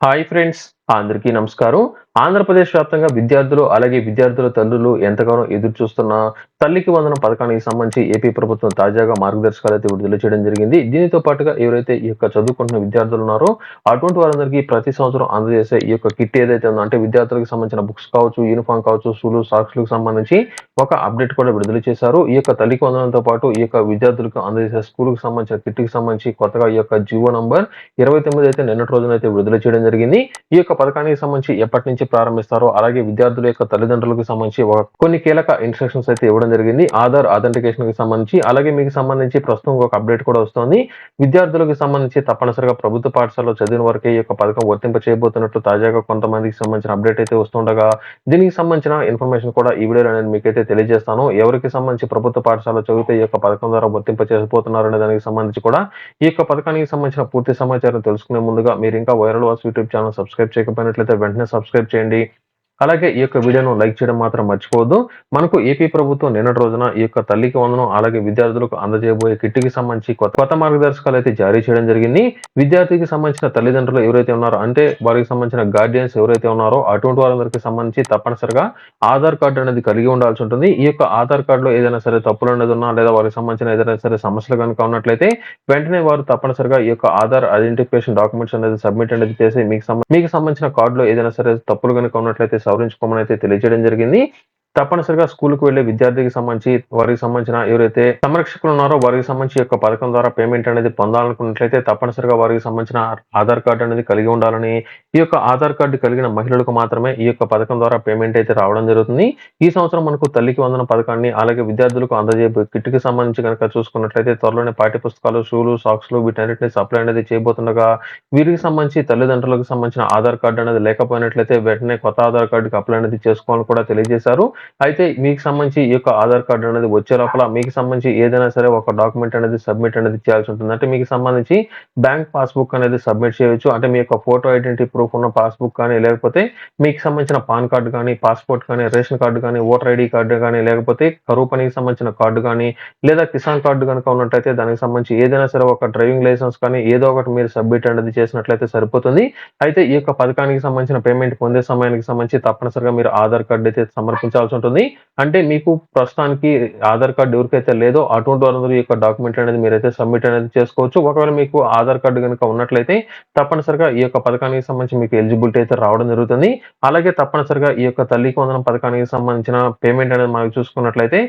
Hi friends అందరికీ నమస్కారం. ఆంధ్రప్రదేశ్ వ్యాప్తంగా విద్యార్థులు అలాగే విద్యార్థుల తల్లులు ఎంతగానో ఎదురు చూస్తున్న తల్లికి వందన పథకానికి సంబంధించి ఏపీ ప్రభుత్వం తాజాగా మార్గదర్శకాలు అయితే విడుదల చేయడం జరిగింది. దీనితో పాటుగా ఎవరైతే ఈ యొక్క చదువుకుంటున్న విద్యార్థులు ఉన్నారో అటువంటి వారందరికీ ప్రతి సంవత్సరం అందజేసే ఈ యొక్క కిట్ ఏదైతే ఉందో అంటే విద్యార్థులకు సంబంధించిన బుక్స్ కావచ్చు యూనిఫామ్ కావచ్చు షూలు సాక్స్లకు సంబంధించి ఒక అప్డేట్ కూడా విడుదల చేశారు. ఈ యొక్క తల్లికి వందనంతో పాటు ఈ యొక్క విద్యార్థులకు అందజేసే స్కూల్కి సంబంధించిన కిట్కి సంబంధించి కొత్తగా ఈ యొక్క జీవో నంబర్ ఇరవై తొమ్మిది అయితే నిన్నటి రోజున అయితే విడుదల చేయడం జరిగింది. ఈ యొక్క పథకానికి సంబంధించి ఎప్పటి నుంచి ప్రారంభిస్తారో అలాగే విద్యార్థుల యొక్క తల్లిదండ్రులకు సంబంధించి ఒక కొన్ని కీలక ఇన్స్ట్రక్షన్స్ అయితే ఇవ్వడం జరిగింది. ఆధార్ అథెంటికేషన్కి సంబంధించి అలాగే మీకు సంబంధించి ప్రస్తుతం ఒక అప్డేట్ కూడా వస్తోంది. విద్యార్థులకు సంబంధించి తప్పనిసరిగా ప్రభుత్వ పాఠశాలలో చదివిన వరకే ఈ యొక్క పథకం వర్తింప చేయబోతున్నట్టు తాజాగా కొంతమందికి సంబంధించిన అప్డేట్ అయితే వస్తుండగా దీనికి సంబంధించిన ఇన్ఫర్మేషన్ కూడా ఈ వీడియోలో నేను మీకైతే తెలియజేస్తాను. ఎవరికి సంబంధించి ప్రభుత్వ పాఠశాలలో చదివితే ఈ యొక్క పథకం ద్వారా వర్తింప చేయబోతున్నారు దానికి సంబంధించి కూడా ఈ యొక్క పథకానికి సంబంధించిన పూర్తి సమాచారం తెలుసుకునే ముందుగా మీరు ఇంకా viral was YouTube channel subscribe లేకపోయినట్లయితే వెంటనే సబ్స్క్రైబ్ చేయండి. అలాగే ఈ యొక్క వీడియోను లైక్ చేయడం మాత్రం మర్చిపోవద్దు. మనకు ఏపీ ప్రభుత్వం నిన్నటి రోజున ఈ యొక్క తల్లికి వందనం అలాగే విద్యార్థులకు అందజేయబోయే కిట్కి సంబంధించి కొత్త కొత్త మార్గదర్శకాలు అయితే జారీ చేయడం జరిగింది. విద్యార్థికి సంబంధించిన తల్లిదండ్రులు ఎవరైతే ఉన్నారో అంటే వారికి సంబంధించిన గార్డియన్స్ ఎవరైతే ఉన్నారో అటువంటి వారందరికీ సంబంధించి తప్పనిసరిగా ఆధార్ కార్డు అనేది కలిగి ఉండాల్సి ఉంటుంది. ఈ యొక్క ఆధార్ కార్డులో ఏదైనా సరే తప్పులు అనేది ఉన్నా లేదా వారికి సంబంధించిన ఏదైనా సరే సమస్యలు కనుక ఉన్నట్లయితే వెంటనే వారు తప్పనిసరిగా ఈ యొక్క ఆధార్ ఐడెంటిఫికేషన్ డాక్యుమెంట్స్ అనేది సబ్మిట్ అనేది చేసి మీకు మీకు సంబంధించిన కార్డులో ఏదైనా సరే తప్పులు కనుక ఉన్నట్లయితే సవరించుకోమని అయితే తెలియజేయడం జరిగింది. తప్పనిసరిగా స్కూల్కి వెళ్ళే విద్యార్థికి సంబంధించి వారికి సంబంధించిన ఎవరైతే సంరక్షకులు ఉన్నారో వారికి సంబంధించి యొక్క పథకం ద్వారా పేమెంట్ అనేది పొందాలనుకున్నట్లయితే తప్పనిసరిగా వారికి సంబంధించిన ఆధార్ కార్డు అనేది కలిగి ఉండాలని ఈ యొక్క ఆధార్ కార్డు కలిగిన మహిళలకు మాత్రమే ఈ యొక్క పథకం ద్వారా పేమెంట్ అయితే రావడం జరుగుతుంది. ఈ సంవత్సరం మనకు తల్లికి వందన పథకాన్ని అలాగే విద్యార్థులకు అందజేయ కిట్కి సంబంధించి కనుక చూసుకున్నట్లయితే త్వరలోనే పాఠ్య పుస్తకాలు షూలు సాక్స్లు వీటన్నిటిని సప్లై అనేది చేయబోతుండగా వీరికి సంబంధించి తల్లిదండ్రులకు సంబంధించిన ఆధార్ కార్డు అనేది లేకపోయినట్లయితే వెంటనే కొత్త ఆధార్ కార్డుకి అప్లై అనేది చేసుకోవాలని కూడా తెలియజేశారు. అయితే మీకు సంబంధించి ఈ యొక్క ఆధార్ కార్డు అనేది వచ్చే లోపల మీకు సంబంధించి ఏదైనా సరే ఒక డాక్యుమెంట్ అనేది సబ్మిట్ అనేది చేయాల్సి ఉంటుంది. అంటే మీకు సంబంధించి బ్యాంక్ పాస్బుక్ అనేది సబ్మిట్ చేయవచ్చు అంటే మీ యొక్క ఫోటో ఐడెంటిటీ ప్రూఫ్ ఉన్న పాస్బుక్ కానీ లేకపోతే మీకు సంబంధించిన పాన్ కార్డు కానీ పాస్పోర్ట్ కానీ రేషన్ కార్డు కానీ ఓటర్ ఐడి కార్డు కానీ లేకపోతే కరువు పనికి సంబంధించిన కార్డు కానీ లేదా కిసాన్ కార్డు కనుక ఉన్నట్టయితే దానికి సంబంధించి ఏదైనా సరే ఒక డ్రైవింగ్ లైసెన్స్ కానీ ఏదో ఒకటి మీరు సబ్మిట్ అనేది చేసినట్లయితే సరిపోతుంది. అయితే ఈ యొక్క పథకానికి సంబంధించిన పేమెంట్ పొందే సమయానికి సంబంధించి తప్పనిసరిగా మీరు ఆధార్ కార్డు అయితే సమర్పించాల్సి ఉంటుంది. అంటే మీకు ప్రస్తుతానికి ఆధార్ కార్డు ఎవరికైతే లేదో అటువంటి వారందరూ ఈ యొక్క డాక్యుమెంట్ అనేది మీరైతే సబ్మిట్ అనేది చేసుకోవచ్చు. ఒకవేళ మీకు ఆధార్ కార్డు కనుక ఉన్నట్లయితే తప్పనిసరిగా ఈ యొక్క పథకానికి సంబంధించి మీకు ఎలిజిబిలిటీ అయితే రావడం జరుగుతుంది. అలాగే తప్పనిసరిగా ఈ యొక్క తల్లికి వందనం పథకానికి సంబంధించిన పేమెంట్ అనేది మనకు చూసుకున్నట్లయితే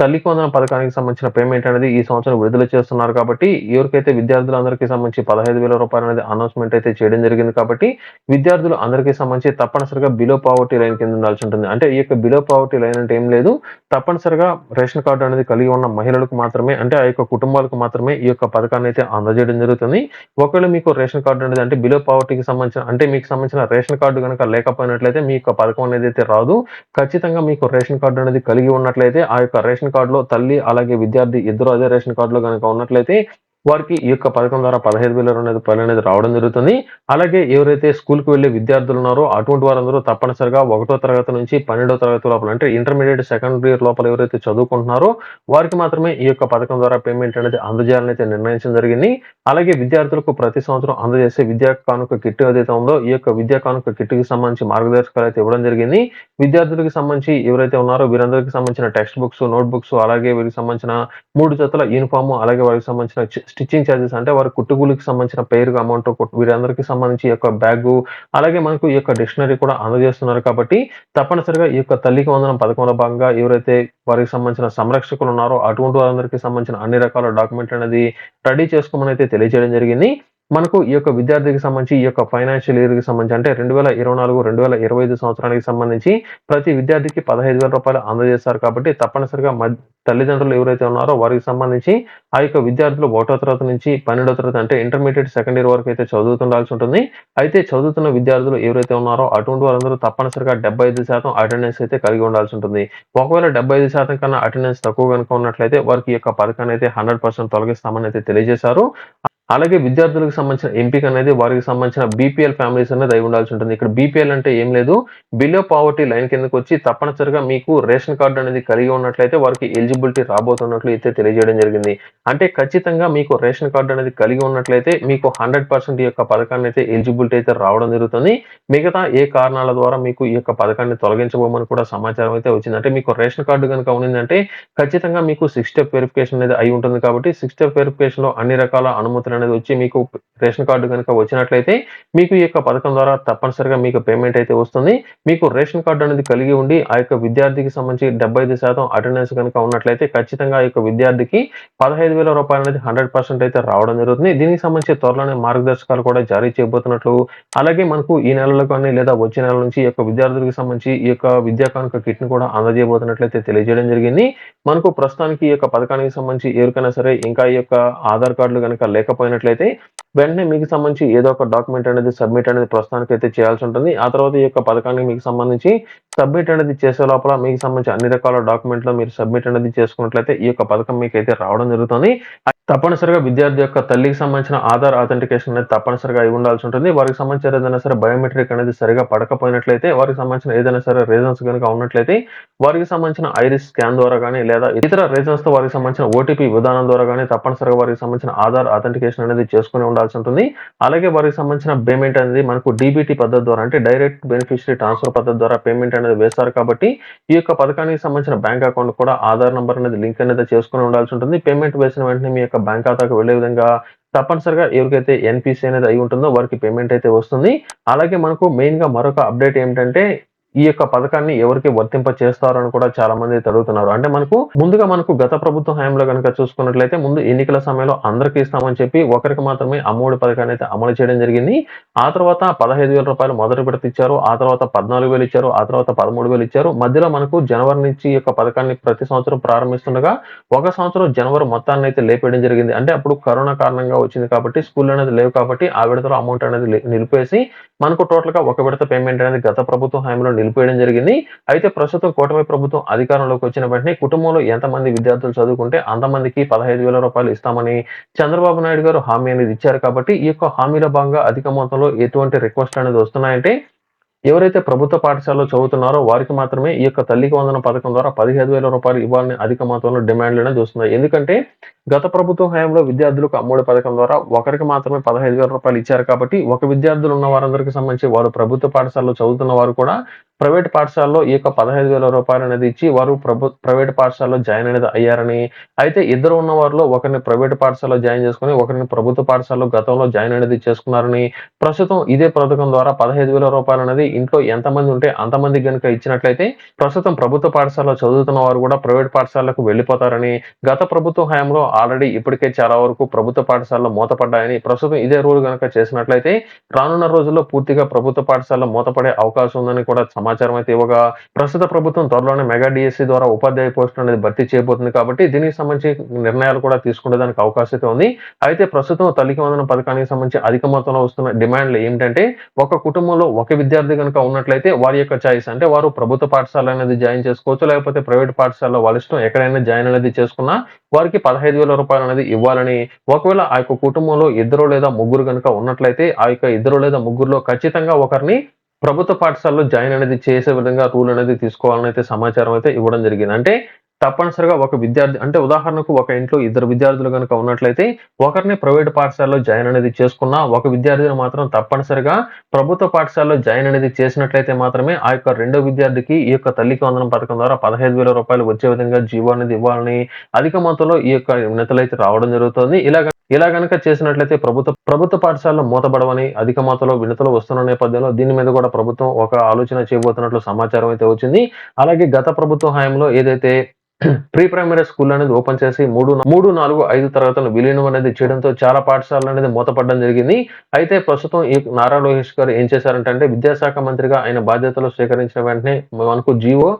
తల్లికి వందనం పథకానికి సంబంధించిన పేమెంట్ అనేది ఈ సంవత్సరం విడుదల చేస్తున్నారు కాబట్టి ఎవరికైతే విద్యార్థులందరికీ సంబంధించి పదహైదు వేల రూపాయలు అనేది అనౌన్స్మెంట్ అయితే చేయడం జరిగింది కాబట్టి విద్యార్థులు అందరికీ సంబంధించి తప్పనిసరిగా బిలో పావర్టీ లైన్ కింద ఉండాల్సి ఉంటుంది. అంటే ఈ యొక్క బిలో పావర్టీ లైన్ అంటే ఏం లేదు. తప్పనిసరిగా రేషన్ కార్డు అనేది కలిగి ఉన్న మహిళలకు మాత్రమే అంటే ఆ యొక్క కుటుంబాలకు మాత్రమే ఈ యొక్క పథకాన్ని అయితే అందజేయడం జరుగుతుంది. ఒకవేళ మీకు రేషన్ కార్డు అనేది అంటే బిలో పావర్టీకి సంబంధించిన అంటే మీకు సంబంధించిన రేషన్ కార్డు కనుక లేకపోయినట్లయితే మీ యొక్క పథకం అనేది అయితే రాదు. ఖచ్చితంగా మీకు రేషన్ కార్డు అనేది కలిగి ఉన్నట్లయితే ఆ యొక్క రేషన్ కార్డులో తల్లి అలాగే విద్యార్థి ఇద్దరు అదే రేషన్ కార్డులో కనుక ఉన్నట్లయితే వారికి ఈ యొక్క పథకం ద్వారా పదహైదు వేల రెండు రూపాయలు అనేది రావడం జరుగుతుంది. అలాగే ఎవరైతే స్కూల్కి వెళ్ళే విద్యార్థులు ఉన్నారో అటువంటి వారందరూ తప్పనిసరిగా ఒకటో తరగతి నుంచి పన్నెండో తరగతి లోపల అంటే ఇంటర్మీడియట్ సెకండ్ ఇయర్ లోపల ఎవరైతే చదువుకుంటున్నారో వారికి మాత్రమే ఈ యొక్క పథకం ద్వారా పేమెంట్ అనేది అందజేయాలని అయితే నిర్ణయించడం జరిగింది. అలాగే విద్యార్థులకు ప్రతి సంవత్సరం అందజేసే విద్యా కానుక కిట్ ఏదైతే ఉందో ఈ యొక్క విద్యా కానుక కిట్కి సంబంధించి మార్గదర్శకాలు అయితే ఇవ్వడం జరిగింది. విద్యార్థులకు సంబంధించి ఎవరైతే ఉన్నారో వీరందరికీ సంబంధించిన టెక్స్ట్ బుక్స్ నోట్ బుక్స్ అలాగే వీరికి సంబంధించిన మూడు జతల యూనిఫామ్ అలాగే వారికి సంబంధించిన స్టిచ్చింగ్ ఛార్జెస్ అంటే వారి కుట్టుకూలికి సంబంధించిన పేరు అమౌంట్ వీరందరికీ సంబంధించి యొక్క బ్యాగ్ అలాగే మనకు ఈ యొక్క డిక్షనరీ కూడా అందజేస్తున్నారు కాబట్టి తప్పనిసరిగా ఈ యొక్క తల్లికి వందనం పథకంలో భాగంగా ఎవరైతే వారికి సంబంధించిన సంరక్షకులు ఉన్నారో అటువంటి వారందరికీ సంబంధించిన అన్ని రకాల డాక్యుమెంట్ అనేది రెడీ చేసుకోమని అయితే తెలియజేయడం జరిగింది. మనకు ఈ యొక్క విద్యార్థికి సంబంధించి ఈ యొక్క ఫైనాన్షియల్ ఇయర్కి సంబంధించి అంటే రెండు వేల ఇరవై నాలుగు రెండు వేల ఇరవై ఐదు సంవత్సరానికి సంబంధించి ప్రతి విద్యార్థికి పదహైదు వేల రూపాయలు అందజేస్తారు కాబట్టి తప్పనిసరిగా తల్లిదండ్రులు ఎవరైతే ఉన్నారో వారికి సంబంధించి ఆ యొక్క విద్యార్థులు ఒకటో తరగతి నుంచి పన్నెండో తరగతి అంటే ఇంటర్మీడియట్ సెకండ్ ఇయర్ వరకు అయితే చదువుతుండాల్సి ఉంటుంది. అయితే చదువుతున్న విద్యార్థులు ఎవరైతే ఉన్నారో అటువంటి వారందరూ తప్పనిసరిగా డెబ్బై ఐదు శాతం అటెండెన్స్ అయితే కలిగి ఉండాల్సి ఉంటుంది. ఒకవేళ డెబ్బై ఐదు శాతం కన్నా అటెండెన్స్ తక్కువ కనుక ఉన్నట్లయితే వారికి ఈ యొక్క పథకాన్ని అయితే హండ్రెడ్ పర్సెంట్ తొలగిస్తామని అయితే తెలియజేశారు. అలాగే విద్యార్థులకు సంబంధించిన ఎంపిక అనేది వారికి సంబంధించిన బీపీఎల్ ఫ్యామిలీస్ అనేది అయి ఉండాల్సి ఉంటుంది. ఇక్కడ బీపీఎల్ అంటే ఏం లేదు. బిలో పావర్టీ లైన్ కిందకి వచ్చి తప్పనిసరిగా మీకు రేషన్ కార్డు అనేది కలిగి ఉన్నట్లయితే వారికి ఎలిజిబిలిటీ రాబోతున్నట్లు అయితే తెలియజేయడం జరిగింది. అంటే ఖచ్చితంగా మీకు రేషన్ కార్డు అనేది కలిగి ఉన్నట్లయితే మీకు హండ్రెడ్ పర్సెంట్ ఈ యొక్క పథకాన్ని అయితే ఎలిజిబిలిటీ అయితే రావడం జరుగుతుంది. మిగతా ఏ కారణాల ద్వారా మీకు ఈ యొక్క పథకాన్ని తొలగించబోమని కూడా సమాచారం అయితే వచ్చింది. అంటే మీకు రేషన్ కార్డు కనుక ఉన్నదంటే ఖచ్చితంగా మీకు సిక్స్ స్టెప్ వెరిఫికేషన్ అనేది అయి ఉంటుంది కాబట్టి సిక్స్ స్టెప్ వెరిఫికేషన్లో అన్ని రకాల అనుమతులు అనేది వచ్చి మీకు రేషన్ కార్డు కనుక వచ్చినట్లయితే మీకు ఈ యొక్క పథకం ద్వారా తప్పనిసరిగా మీకు పేమెంట్ అయితే వస్తుంది. మీకు రేషన్ కార్డు అనేది కలిగి ఉండి ఆ యొక్క విద్యార్థికి సంబంధించి డెబ్బై ఐదు శాతం అటెండెన్స్ కనుక ఉన్నట్లయితే ఖచ్చితంగా ఆ యొక్క విద్యార్థికి పదహైదు వేల రూపాయలు అనేది హండ్రెడ్ పర్సెంట్ అయితే రావడం జరుగుతుంది. దీనికి సంబంధించి త్వరలోనే మార్గదర్శకాలు కూడా జారీ చేయబోతున్నట్లు అలాగే మనకు ఈ నెలలో కానీ లేదా వచ్చే నెల నుంచి ఈ యొక్క విద్యార్థులకు సంబంధించి ఈ యొక్క విద్యా కానుక కిట్ని కూడా అందజేయబోతున్నట్లయితే తెలియజేయడం జరిగింది. మనకు ప్రస్తుతానికి ఈ యొక్క పథకానికి సంబంధించి ఎవరికైనా సరే ఇంకా ఈ యొక్క ఆధార్ కార్డులు కనుక లేకపోయినట్లయితే వెంటనే మీకు సంబంధించి ఏదో ఒక డాక్యుమెంట్ అనేది సబ్మిట్ అనేది ప్రస్తుతానికి అయితే చేయాల్సి ఉంటుంది. ఆ తర్వాత ఈ యొక్క పథకానికి మీకు సంబంధించి సబ్మిట్ అనేది చేసే లోపల మీకు సంబంధించి అన్ని రకాల డాక్యుమెంట్లు మీరు సబ్మిట్ అనేది చేసుకున్నట్లయితే ఈ యొక్క పథకం మీకు అయితే రావడం జరుగుతుంది. తప్పనిసరిగా విద్యార్థి యొక్క తల్లికి సంబంధించిన ఆధార్ అథెంటికేషన్ అనేది తప్పనిసరిగా అయి ఉండాల్సి ఉంటుంది. వారికి సంబంధించిన ఏదైనా సరే బయోమెట్రిక్ అనేది సరిగా పడకపోయినట్లయితే వారికి సంబంధించిన ఏదైనా సరే రీజన్స్ కనుక ఉన్నట్లయితే వారికి సంబంధించిన ఐరిస్ స్కాన్ ద్వారా కానీ లేదా ఇతర రీజన్స్తో వారికి సంబంధించిన ఓటీపీ విధానం ద్వారా కానీ తప్పనిసరిగా వారికి సంబంధించిన ఆధార్ అథెంటికేషన్ అనేది చేసుకుని ఉండాల్సి ఉంటుంది. అలాగే వారికి సంబంధించిన పేమెంట్ అనేది మనకు డీబీటీ పద్ధతి ద్వారా అంటే డైరెక్ట్ బెనిఫిషరీ ట్రాన్స్ఫర్ పద్ధతి ద్వారా పేమెంట్ అనేది వేస్తారు కాబట్టి ఈ యొక్క పథకానికి సంబంధించిన బ్యాంక్ అకౌంట్ కూడా ఆధార్ నంబర్ అనేది లింక్ అనేది చేసుకుని ఉండాల్సి ఉంటుంది. పేమెంట్ వేసిన వెంటనే మీ యొక్క బ్యాంక్ ఖాతాకు వెళ్ళే విధంగా తప్పనిసరిగా ఎవరికైతే ఎన్పిసి అనేది అయి ఉంటుందో వారికి పేమెంట్ అయితే వస్తుంది. అలాగే మనకు మెయిన్గా మరొక అప్డేట్ ఏమిటంటే ఈ యొక్క పథకాన్ని ఎవరికి వర్తింప చేస్తారు అని కూడా చాలా మంది తడుగుతున్నారు. అడుగుతున్నారు అంటే మనకు ముందుగా మనకు గత ప్రభుత్వ హయాంలో కనుక చూసుకున్నట్లయితే ముందు ఎన్నికల సమయంలో అందరికీ ఇస్తామని చెప్పి ఒకరికి మాత్రమే అమ్మఒడి పథకాన్ని అయితే అమలు చేయడం జరిగింది. ఆ తర్వాత పదహైదు వేల రూపాయలు మొదటి విడత ఇచ్చారు ఆ తర్వాత పద్నాలుగు వేలు ఇచ్చారు. ఆ తర్వాత పదమూడు వేలు ఇచ్చారు. మధ్యలో మనకు జనవరి నుంచి ఈ యొక్క పథకాన్ని ప్రతి సంవత్సరం ప్రారంభిస్తుండగా ఒక సంవత్సరం జనవరి మొత్తాన్ని అయితే లేపేయడం జరిగింది. అంటే అప్పుడు కరోనా కారణంగా వచ్చింది కాబట్టి స్కూల్ అనేది లేవు కాబట్టి ఆ విడతలో అమౌంట్ అనేది లే- నిలిపేసి మనకు టోటల్గా ఒక విడత పేమెంట్ అనేది గత ప్రభుత్వ హయాంలో నిలిపేయడం జరిగింది. అయితే ప్రస్తుతం కూటమి ప్రభుత్వం అధికారంలోకి వచ్చిన వెంటనే కుటుంబంలో ఎంతమంది విద్యార్థులు చదువుకుంటే అంతమందికి పదహైదు వేల రూపాయలు ఇస్తామని చంద్రబాబు నాయుడు గారు హామీ అనేది ఇచ్చారు. కాబట్టి ఈ యొక్క హామీలో భాగంగా అధిక మొత్తంలో ఎటువంటి రిక్వెస్ట్ అనేది వస్తున్నాయంటే ఎవరైతే ప్రభుత్వ పాఠశాలలో చదువుతున్నారో వారికి మాత్రమే ఈ యొక్క తల్లికి వందన పథకం ద్వారా పదిహేను వేల రూపాయలు ఇవ్వాలని అధిక మొత్తంలో డిమాండ్లు అనేది వస్తున్నాయి ఎందుకంటే గత ప్రభుత్వ హయాంలో విద్యార్థులకు అమ్మఒడి పథకం ద్వారా ఒకరికి మాత్రమే పదహైదు వేల రూపాయలు ఇచ్చారు. కాబట్టి ఒక విద్యార్థులు ఉన్న వారందరికీ సంబంధించి వారు ప్రభుత్వ పాఠశాలలో చదువుతున్న వారు కూడా ప్రైవేట్ పాఠశాలలో ఈ యొక్క పదహైదు వేల రూపాయలు అనేది ఇచ్చి వారు ప్రభు ప్రైవేట్ పాఠశాలలో జాయిన్ అనేది అయ్యారని అయితే ఇద్దరు ఉన్న వారిలో ఒకరిని ప్రైవేట్ పాఠశాలలో జాయిన్ చేసుకుని ఒకరిని ప్రభుత్వ పాఠశాలలో గతంలో జాయిన్ అనేది చేసుకున్నారని ప్రస్తుతం ఇదే పథకం ద్వారా పదహైదు వేల రూపాయలు అనేది ఇంట్లో ఎంతమంది ఉంటే అంతమంది కనుక ఇచ్చినట్లయితే ప్రస్తుతం ప్రభుత్వ పాఠశాలలో చదువుతున్న వారు కూడా ప్రైవేట్ పాఠశాలకు వెళ్ళిపోతారని గత ప్రభుత్వ హయాంలో ఆల్రెడీ ఇప్పటికే చాలా వరకు ప్రభుత్వ పాఠశాలలో మూతపడ్డాయని ప్రస్తుతం ఇదే రూల్ కనుక చేసినట్లయితే రానున్న రోజుల్లో పూర్తిగా ప్రభుత్వ పాఠశాలలో మూతపడే అవకాశం ఉందని కూడా సమాచారం అయితే ఇవ్వగా ప్రస్తుత ప్రభుత్వం త్వరలోనే మెగా డిఎస్సి ద్వారా ఉపాధ్యాయ పోస్టులు అనేది భర్తీ చేయబోతుంది కాబట్టి దీనికి సంబంధించి నిర్ణయాలు కూడా తీసుకునేదానికి అవకాశం అయితే ఉంది. అయితే ప్రస్తుతం తల్లికి వందన పథకానికి సంబంధించి అధిక మొత్తంలో వస్తున్న డిమాండ్లు ఏమిటంటే ఒక కుటుంబంలో ఒక విద్యార్థి కనుక ఉన్నట్లయితే వారి యొక్క చాయిస్ అంటే వారు ప్రభుత్వ పాఠశాల అనేది జాయిన్ చేసుకోవచ్చు లేకపోతే ప్రైవేట్ పాఠశాలలో వాళ్ళ ఇష్టం ఎక్కడైనా జాయిన్ అనేది చేసుకున్నా వారికి పదహైదు వేల రూపాయలు అనేది ఇవ్వాలని. ఒకవేళ ఆ యొక్క కుటుంబంలో ఇద్దరు లేదా ముగ్గురు కనుక ఉన్నట్లయితే ఆ యొక్క ఇద్దరు లేదా ముగ్గురులో ఖచ్చితంగా ఒకరిని ప్రభుత్వ పాఠశాలలో జాయిన్ అనేది చేసే విధంగా రూల్ అనేది తీసుకోవాలని అయితే సమాచారం అయితే ఇవ్వడం జరిగింది. అంటే తప్పనిసరిగా ఒక విద్యార్థి అంటే ఉదాహరణకు ఒక ఇంట్లో ఇద్దరు విద్యార్థులు కనుక ఉన్నట్లయితే ఒకరిని ప్రైవేట్ పాఠశాలలో జాయిన్ అనేది చేసుకున్నా ఒక విద్యార్థిని మాత్రం తప్పనిసరిగా ప్రభుత్వ పాఠశాలలో జాయిన్ అనేది చేసినట్లయితే మాత్రమే ఆ యొక్క రెండో విద్యార్థికి ఈ యొక్క తల్లికి వందనం పథకం ద్వారా పదహైదు వేల రూపాయలు వచ్చే విధంగా జీవో అనేది ఇవ్వాలని అధిక మొత్తంలో ఈ యొక్క వినతులు అయితే రావడం జరుగుతుంది. ఇలా ఇలా కనుక చేసినట్లయితే ప్రభుత్వ ప్రభుత్వ పాఠశాలలో మూతపడవని అధిక మొత్తంలో వినతులు వస్తున్న నేపథ్యంలో దీని మీద కూడా ప్రభుత్వం ఒక ఆలోచన చేయబోతున్నట్లు సమాచారం అయితే వచ్చింది. అలాగే గత ప్రభుత్వ హయాంలో ఏదైతే ప్రీ ప్రైమరీ స్కూల్ అనేది ఓపెన్ చేసి మూడు మూడు నాలుగు ఐదు తరగతులను విలీనం అనేది చేయడంతో చాలా పాఠశాలలు అనేది మూతపడడం జరిగింది. అయితే ప్రస్తుతం ఈ నారా లోకేష్ గారు ఏం చేశారంటే విద్యాశాఖ మంత్రిగా ఆయన బాధ్యతలు స్వీకరించిన వెంటనే మనకు జీవో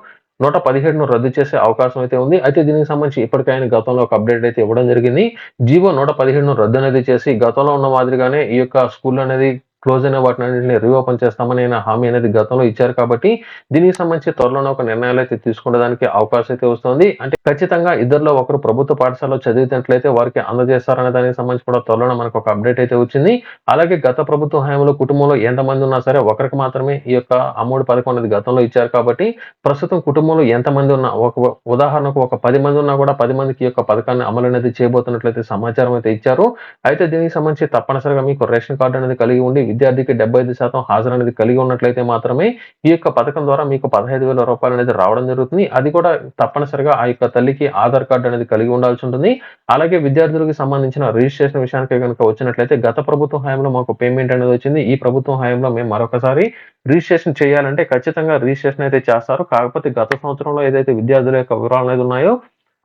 నూట పదిహేడును రద్దు చేసే అవకాశం అయితే ఉంది. అయితే దీనికి సంబంధించి ఇప్పటికైనా ఆయన గతంలో ఒక అప్డేట్ అయితే ఇవ్వడం జరిగింది. జీవో నూట పదిహేడును రద్దు అనేది చేసి గతంలో ఉన్న మాదిరిగానే ఈ యొక్క స్కూల్ అనేది క్లోజ్ అయిన వాటిని అన్నింటిని రీఓపెన్ చేస్తామని ఆయన హామీ అనేది గతంలో ఇచ్చారు కాబట్టి దీనికి సంబంధించి త్వరలోనే ఒక నిర్ణయాలు అయితే తీసుకునేదానికి అవకాశం అయితే వస్తుంది. అంటే ఖచ్చితంగా ఇద్దరిలో ఒకరు ప్రభుత్వ పాఠశాలలో చదివినట్లయితే వారికి అందజేస్తారనే దానికి సంబంధించి కూడా త్వరలోనే మనకు ఒక అప్డేట్ అయితే వచ్చింది. అలాగే గత ప్రభుత్వ హయాంలో కుటుంబంలో ఎంతమంది ఉన్నా సరే ఒకరికి మాత్రమే ఈ యొక్క అమ్మఒడి పథకం అనేది గతంలో ఇచ్చారు కాబట్టి ప్రస్తుతం కుటుంబంలో ఎంతమంది ఉన్నా ఒక ఉదాహరణకు ఒక పది మంది ఉన్నా కూడా పది మందికి ఈ యొక్క పథకాన్ని అమలు అనేది చేయబోతున్నట్లయితే సమాచారం అయితే ఇచ్చారు. అయితే దీనికి సంబంధించి తప్పనిసరిగా మీకు రేషన్ కార్డు అనేది కలిగి ఉండి విద్యార్థికి డెబ్బై ఐదు శాతం హాజరు అనేది కలిగి ఉన్నట్లయితే మాత్రమే ఈ యొక్క పథకం ద్వారా మీకు పదహైదు వేల రూపాయలు అనేది రావడం జరుగుతుంది. అది కూడా తప్పనిసరిగా ఆ యొక్క తల్లికి ఆధార్ కార్డు అనేది కలిగి ఉండాల్సి ఉంటుంది. అలాగే విద్యార్థులకు సంబంధించిన రిజిస్ట్రేషన్ విషయానికి కనుక వచ్చినట్లయితే గత ప్రభుత్వ హయాంలో మాకు పేమెంట్ అనేది వచ్చింది. ఈ ప్రభుత్వం హయాంలో మేము మరొకసారి రిజిస్ట్రేషన్ చేయాలంటే ఖచ్చితంగా రిజిస్ట్రేషన్ అయితే చేస్తారు. కాకపోతే గత సంవత్సరంలో ఏదైతే విద్యార్థుల యొక్క వివరాలు అనేది ఉన్నాయో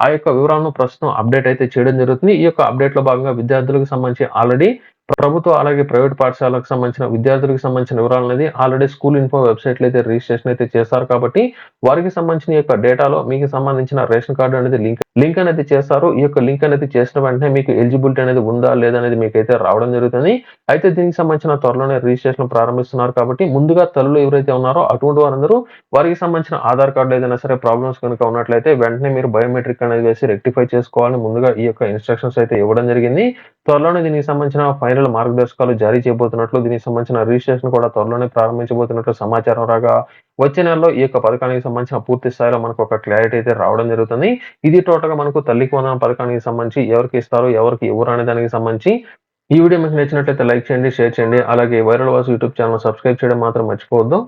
ఆ యొక్క వివరాలను ప్రస్తుతం అప్డేట్ అయితే చేయడం జరుగుతుంది. ఈ యొక్క అప్డేట్లో భాగంగా విద్యార్థులకు సంబంధించి ఆల్రెడీ ప్రభుత్వ అలాగే ప్రైవేట్ పాఠశాలకు సంబంధించిన విద్యార్థులకు సంబంధించిన వివరాలు అనేది ఆల్రెడీ స్కూల్ ఇన్ఫో వెబ్సైట్లో అయితే రిజిస్ట్రేషన్ అయితే చేస్తారు కాబట్టి వారికి సంబంధించిన యొక్క డేటాలో మీకు సంబంధించిన రేషన్ కార్డు అనేది లింక్ లింక్ అనేది చేస్తారు. ఈ యొక్క లింక్ అనేది చేసిన వెంటనే మీకు ఎలిజిబిలిటీ అనేది ఉందా లేదా అనేది మీకు అయితే రావడం జరుగుతుంది. అయితే దీనికి సంబంధించిన త్వరలోనే రిజిస్ట్రేషన్ ప్రారంభిస్తున్నారు కాబట్టి ముందుగా తల్లులు ఎవరైతే ఉన్నారో అటువంటి వారందరూ వారికి సంబంధించిన ఆధార్ కార్డు ఏదైనా సరే ప్రాబ్లమ్స్ కనుక ఉన్నట్లయితే వెంటనే మీరు బయోమెట్రిక్ అనేది వేసి రెక్టిఫై చేసుకోవాలని ముందుగా ఈ యొక్క ఇన్స్ట్రక్షన్స్ అయితే ఇవ్వడం జరిగింది. త్వరలోనే దీనికి సంబంధించిన ఫైనల్ మార్గదర్శకాలు జారీ చేయబోతున్నట్లు దీనికి సంబంధించిన రిజిస్ట్రేషన్ కూడా త్వరలోనే ప్రారంభించబోతున్నట్లు సమాచారం రాగా వచ్చే నెలలో ఈ యొక్క పథకానికి సంబంధించిన పూర్తి స్థాయిలో మనకు ఒక క్లారిటీ అయితే రావడం జరుగుతుంది. ఇది టోటల్గా మనకు తల్లికి వందనం పథకానికి సంబంధించి ఎవరికి ఇస్తారు ఎవరికి ఎవరు అనే దానికి సంబంధించి ఈ వీడియో మీకు నచ్చినట్లయితే లైక్ చేయండి షేర్ చేయండి. అలాగే viral Vasu YouTube channel subscribe చేయడం మాత్రం మర్చిపోవద్దు.